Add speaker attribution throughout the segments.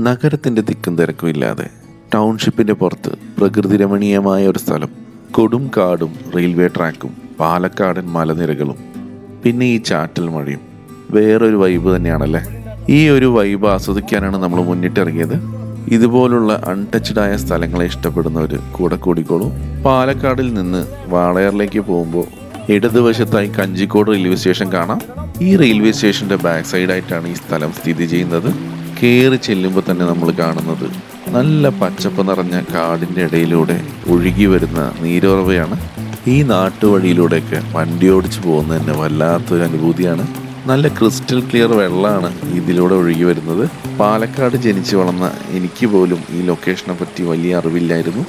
Speaker 1: നഗരത്തിന്റെ തിക്കും തിരക്കും ഇല്ലാതെ ടൗൺഷിപ്പിന്റെ പുറത്ത് പ്രകൃതി രമണീയമായ ഒരു സ്ഥലം. കൊടും കാടും റെയിൽവേ ട്രാക്കും പാലക്കാടൻ മലനിരകളും പിന്നെ ഈ ചാറ്റൽ മഴയും. വേറൊരു വൈബ് തന്നെയാണല്ലേ? ഈ ഒരു വൈബ് ആസ്വദിക്കാനാണ് നമ്മൾ മുന്നിട്ടിറങ്ങിയത്. ഇതുപോലുള്ള അൺടച്ച്ഡായ സ്ഥലങ്ങളെ ഇഷ്ടപ്പെടുന്നവർ കൂടെ കൂടിക്കോളൂ. പാലക്കാടിൽ നിന്ന് വാളയാറിലേക്ക് പോകുമ്പോൾ ഇടതുവശത്തായി കഞ്ചിക്കോട് റെയിൽവേ സ്റ്റേഷൻ കാണാം. ഈ റെയിൽവേ സ്റ്റേഷന്റെ ബാക്ക് സൈഡായിട്ടാണ് ഈ സ്ഥലം സ്ഥിതി ചെയ്യുന്നത്. കയറി ചെല്ലുമ്പോൾ തന്നെ നമ്മൾ കാണുന്നത് നല്ല പച്ചപ്പ് നിറഞ്ഞ കാടിന്റെ ഇടയിലൂടെ ഒഴുകി വരുന്ന നീരോറവയാണ്. ഈ നാട്ടുവഴിയിലൂടെയൊക്കെ വണ്ടി ഓടിച്ചു പോകുന്നത് തന്നെ വല്ലാത്തൊരു അനുഭൂതിയാണ്. നല്ല ക്രിസ്റ്റൽ ക്ലിയർ വെള്ളമാണ് ഇതിലൂടെ ഒഴുകി വരുന്നത്. പാലക്കാട് ജനിച്ചു വളർന്ന എനിക്ക് പോലും ഈ ലൊക്കേഷനെ പറ്റി വലിയ അറിവില്ലായിരുന്നു.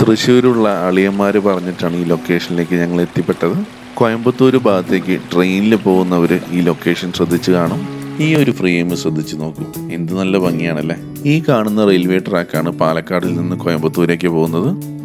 Speaker 1: തൃശ്ശൂരുള്ള അളിയന്മാർ പറഞ്ഞിട്ടാണ് ഈ ലൊക്കേഷനിലേക്ക് ഞങ്ങൾ എത്തിപ്പെട്ടത്. കോയമ്പത്തൂർ ഭാഗത്തേക്ക് ട്രെയിനിൽ പോകുന്നവർ ഈ ലൊക്കേഷൻ ശ്രദ്ധിച്ചു കാണും. ഈ ഒരു ഫ്രെയിം ശ്രദ്ധിച്ചു നോക്കൂ. എന്ത് നല്ല ഭംഗിയാണല്ലേ? ഈ കാണുന്ന റെയിൽവേ ട്രാക്കാണ് പാലക്കാടിൽ നിന്ന് കോയമ്പത്തൂരേക്ക് പോകുന്നത്.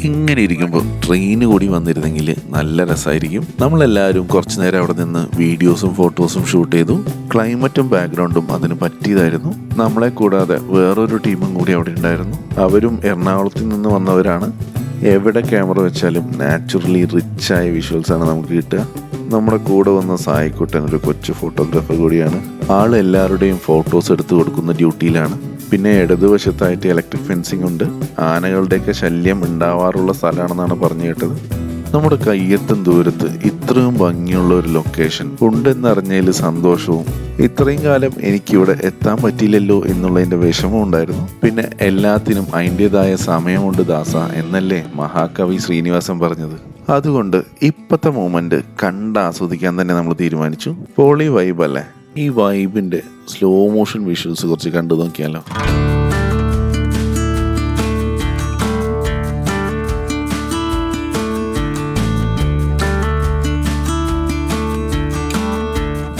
Speaker 1: ഇങ്ങനെ ഇരിക്കുമ്പോൾ ട്രെയിൻ കൂടി വന്നിരുന്നെങ്കിൽ നല്ല രസമായിരിക്കും നമ്മളെല്ലാവരും കുറച്ചു നേരം അവിടെ നിന്ന് വീഡിയോസും ഫോട്ടോസും ഷൂട്ട് ചെയ്തു. ക്ലൈമറ്റും ബാക്ക്ഗ്രൗണ്ടും അതിന് പറ്റിയതായിരുന്നു. നമ്മളെ കൂടാതെ വേറൊരു ടീമും കൂടി അവിടെ ഉണ്ടായിരുന്നു. അവരും എറണാകുളത്തിൽ നിന്ന് വന്നവരാണ്. എവിടെ ക്യാമറ വെച്ചാലും നാച്ചുറലി റിച്ചായ ആയ വിഷ്വൽസ് ആണ് നമുക്ക് കിട്ടുക. നമ്മുടെ കൂടെ വന്ന സായിക്കുട്ടൻ ഒരു കൊച്ചു ഫോട്ടോഗ്രാഫർ കൂടിയാണ്. ആൾ എല്ലാവരുടെയും ഫോട്ടോസ് എടുത്തു കൊടുക്കുന്ന ഡ്യൂട്ടിയിലാണ് പിന്നെ ഇടതുവശത്തായിട്ട് ഇലക്ട്രിക് ഫെൻസിംഗ് ഉണ്ട്. ആനകളുടെയൊക്കെ ശല്യം ഉണ്ടാവാറുള്ള സ്ഥലമാണെന്നാണ് പറഞ്ഞു കേട്ടത്. നമ്മുടെ കയ്യെത്തും ദൂരത്ത് ഇത്രയും ഭംഗിയുള്ള ഒരു ലൊക്കേഷൻ ഉണ്ടെന്നറിഞ്ഞതിൽ സന്തോഷവും. ഇത്രയും കാലം എനിക്കിവിടെ എത്താൻ പറ്റിയില്ലല്ലോ എന്നുള്ളതിന്റെ വിഷമവും ഉണ്ടായിരുന്നു. പിന്നെ എല്ലാത്തിനും അതിന്റെതായ സമയമുണ്ട് ദാസ എന്നല്ലേ മഹാകവി ശ്രീനിവാസൻ പറഞ്ഞത്. അതുകൊണ്ട് ഇപ്പത്തെ മൂമെന്റ് കണ്ട് ആസ്വദിക്കാൻ തന്നെ നമ്മൾ തീരുമാനിച്ചു. പോളി വൈബ് അല്ലേ? ഈ വൈബിന്റെ സ്ലോ മോഷൻ വിഷ്വൽസ് കുറച്ച് കണ്ടു നോക്കിയാലോ?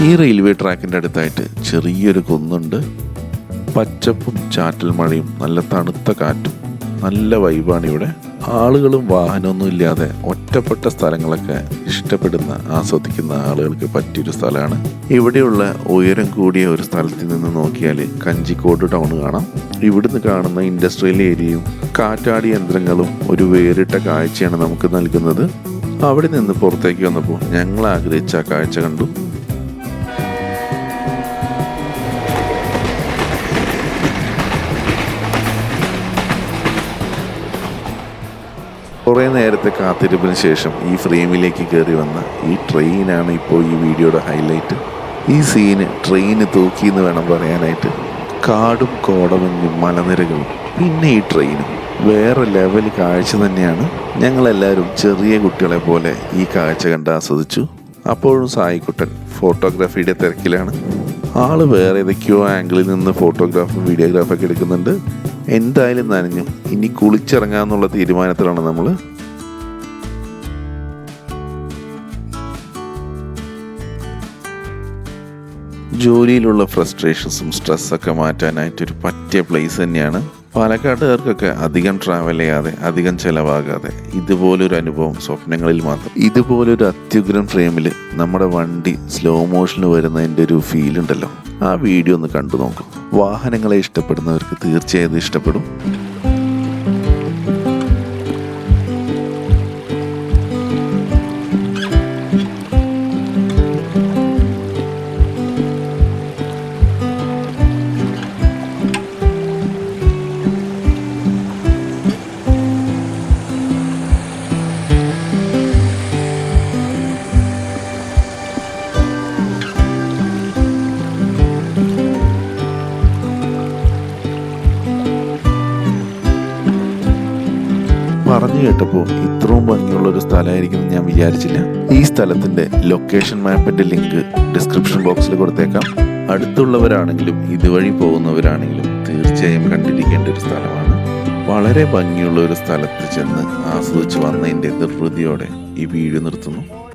Speaker 1: ഈ റെയിൽവേ ട്രാക്കിന്റെ അടുത്തായിട്ട് ചെറിയൊരു കുന്നുണ്ട്. പച്ചപ്പും ചാറ്റൽ മഴയും നല്ല തണുത്ത കാറ്റും നല്ല വൈബാണ് ഇവിടെ. ആളുകളും വാഹനമൊന്നും ഇല്ലാതെ ഒറ്റപ്പെട്ട സ്ഥലങ്ങളൊക്കെ ഇഷ്ടപ്പെടുന്ന ആസ്വദിക്കുന്ന ആളുകൾക്ക് പറ്റിയൊരു സ്ഥലമാണ്. ഇവിടെയുള്ള ഉയരം കൂടിയ ഒരു സ്ഥലത്ത് നിന്ന് നോക്കിയാൽ കഞ്ചിക്കോട് ടൗൺ കാണാം. ഇവിടുന്ന് കാണുന്ന ഇൻഡസ്ട്രിയൽ ഏരിയയും കാറ്റാടി യന്ത്രങ്ങളും ഒരു വേറിട്ട കാഴ്ചയാണ് നമുക്ക് നൽകുന്നത്. അവിടെ നിന്ന് പുറത്തേക്ക് വന്നപ്പോൾ ഞങ്ങൾ ആഗ്രഹിച്ച കാഴ്ച കണ്ടു. കുറേ നേരത്തെ കാത്തിരിപ്പിന് ശേഷം ഈ ഫ്രെയിമിലേക്ക് കയറി വന്ന ഈ ട്രെയിനാണ് ഇപ്പോൾ ഈ വീഡിയോയുടെ ഹൈലൈറ്റ്. ഈ സീന് ട്രെയിന് തൂക്കി എന്ന് വേണം പറയാനായിട്ട്. കാടും കോടമഞ്ഞും മലനിരകളും പിന്നെ ഈ ട്രെയിനും. വേറെ ലെവൽ കാഴ്ച തന്നെയാണ്. ഞങ്ങളെല്ലാവരും ചെറിയ കുട്ടികളെ പോലെ ഈ കാഴ്ച കണ്ട് ആസ്വദിച്ചു. അപ്പോഴും സായിക്കുട്ടൻ ഫോട്ടോഗ്രാഫിയുടെ തിരക്കിലാണ്. ആൾ വേറെ ഏതൊക്കെയോ ആംഗിളിൽ നിന്ന് ഫോട്ടോഗ്രാഫും വീഡിയോഗ്രാഫൊക്കെ എടുക്കുന്നുണ്ട്. എന്തായാലും നനഞ്ഞു. ഇനി കുളിച്ചിറങ്ങാന്നുള്ള തീരുമാനത്തിലാണ് നമ്മൾ ജോലിയിലുള്ള ഫ്രസ്ട്രേഷൻസും സ്ട്രെസ്സൊക്കെ മാറ്റാനായിട്ടൊരു പറ്റിയ പ്ലേസ് തന്നെയാണ്. പാലക്കാട്ടുകാർക്കൊക്കെ അധികം ട്രാവൽ ചെയ്യാതെ അധികം ചിലവാകാതെ ഇതുപോലൊരു അനുഭവം സ്വപ്നങ്ങളിൽ മാത്രം. ഇതുപോലൊരു അത്യുഗ്രം ഫ്രെയിമിൽ നമ്മുടെ വണ്ടി സ്ലോ മോഷനിൽ വരുന്നതിന്റെ ഒരു ഫീൽ ഉണ്ടല്ലോ. ആ വീഡിയോ ഒന്ന് കണ്ടു നോക്കും. വാഹനങ്ങളെ ഇഷ്ടപ്പെടുന്നവർക്ക് തീർച്ചയായും ഇഷ്ടപ്പെടും. പറഞ്ഞു കേട്ടപ്പോൾ ഇത്രയും ഭംഗിയുള്ള ഒരു സ്ഥലമായിരിക്കും ഞാൻ വിചാരിച്ചില്ല. ഈ സ്ഥലത്തിന്റെ ലൊക്കേഷൻ മാപ്പിന്റെ ലിങ്ക് ഡിസ്ക്രിപ്ഷൻ ബോക്സിൽ കൊടുത്തേക്കാം. അടുത്തുള്ളവരാണെങ്കിലും ഇതുവഴി പോകുന്നവരാണെങ്കിലും തീർച്ചയായും കണ്ടിരിക്കേണ്ട ഒരു സ്ഥലമാണ്. വളരെ ഭംഗിയുള്ള ഒരു സ്ഥലത്ത് ചെന്ന് ആസ്വദിച്ച് വന്നതിന്റെ നിർവൃതിയോടെ ഈ വീഡിയോ നിർത്തുന്നു.